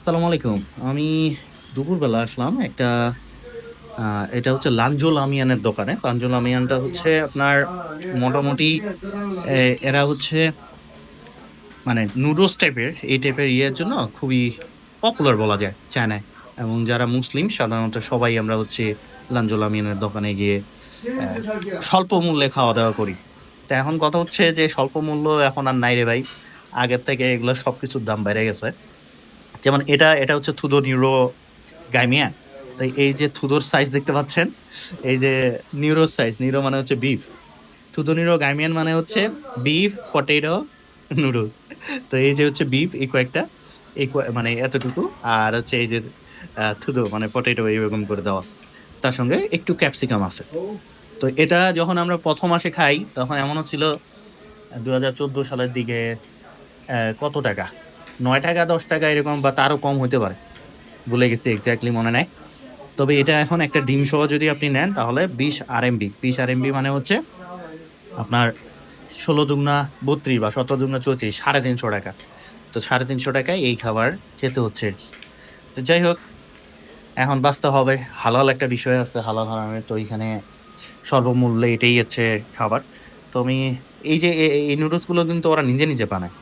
আসসালামু আলাইকুম। আমি দুপুরবেলা আসলাম একটা এটা হচ্ছে লাঞ্জোল আমিয়ানের দোকানে। লাঞ্জোল আমিয়ানটা হচ্ছে আপনার মোটামুটি এরা হচ্ছে মানে নুডলস টাইপের। এই টাইপের ইয়ের জন্য খুবই পপুলার বলা যায় চায়নায়। এবং যারা মুসলিম, সাধারণত সবাই আমরা হচ্ছে লাঞ্জোল আমিয়ানের দোকানে গিয়ে স্বল্প মূল্যে খাওয়া দাওয়া করি। তো এখন কথা হচ্ছে যে স্বল্প মূল্য এখন আর নাই রে ভাই। আগের থেকে এগুলো সব কিছুর দাম বেড়ে গেছে। যেমন এটা এটা হচ্ছে থুদো নিউরো গাইমিয়া তাই এই যে থুদোর সাইজ দেখতে পাচ্ছেন, এই যে নিউরো সাইজ নিউরো মানে হচ্ছে বিফ থুদো নিউরো গাইমিয়ান মানে হচ্ছে বিফ পটেটো নুডলস তো এই যে হচ্ছে বিফ এই কয়েকটা, এই মানে এতটুকু। আর হচ্ছে এই যে থুদো মানে পটেটো এইরকম করে দেওয়া। তার সঙ্গে একটু ক্যাপসিকাম আছে। তো এটা যখন আমরা প্রথম মাসে খাই, তখন এমন হচ্ছিল দু সালের দিকে কত টাকা? নয় টাকা, দশ টাকা এরকম বা তারও কম হতে পারে। ভুলে গেছি এক্স্যাক্টলি মনে নাই। তবে এটা এখন একটা ডিম সহ যদি আপনি নেন, তাহলে বিশ আর এমবি বিশ আর এমবি মানে হচ্ছে আপনার ষোলো দুগুনা বত্রিশ বা সতেরো দুগুনা চৌত্রিশ, সাড়ে তিনশো টাকা। তো সাড়ে তিনশো টাকায় এই খাবার খেতে হচ্ছে আর কি। তো যাই হোক, এখন বাঁচতে হবে। হালাল একটা বিষয় আছে, হালাল হারামের। তো এইখানে সর্বমূল্যে এটাই হচ্ছে খাবার। তো আমি এই যে এই নুডলসগুলো কিন্তু ওরা নিজে নিজে বানায়।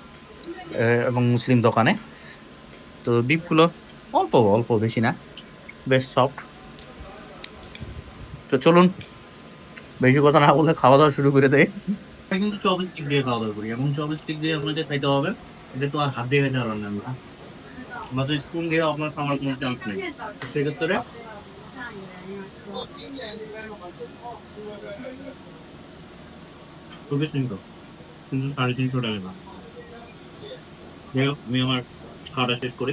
এবং মুসলিম দোকানে। তো বিপগুলো অল্প অল্প বেশি না, বেশ সফট তো চলুন, বেশি কথা না বলে খাওয়া দাওয়া শুরু করে দেয় কিন্তু চপস্টিক দিয়ে খাওয়া দাওয়া করি। এবং চপস্টিক দিয়ে আপনাদের খাইতে হবে, এটা তো আর হাত দিয়ে খাইতে পারবেন না আমরা। আমরা তো স্পুন দিয়ে আপনার খাওয়ার কোনো চান্স নেই। সেক্ষেত্রে খুবই সিম্পল কিন্তু সাড়ে তিনশো টাকা যাই আমি আমার খাওয়াটা শেষ করি।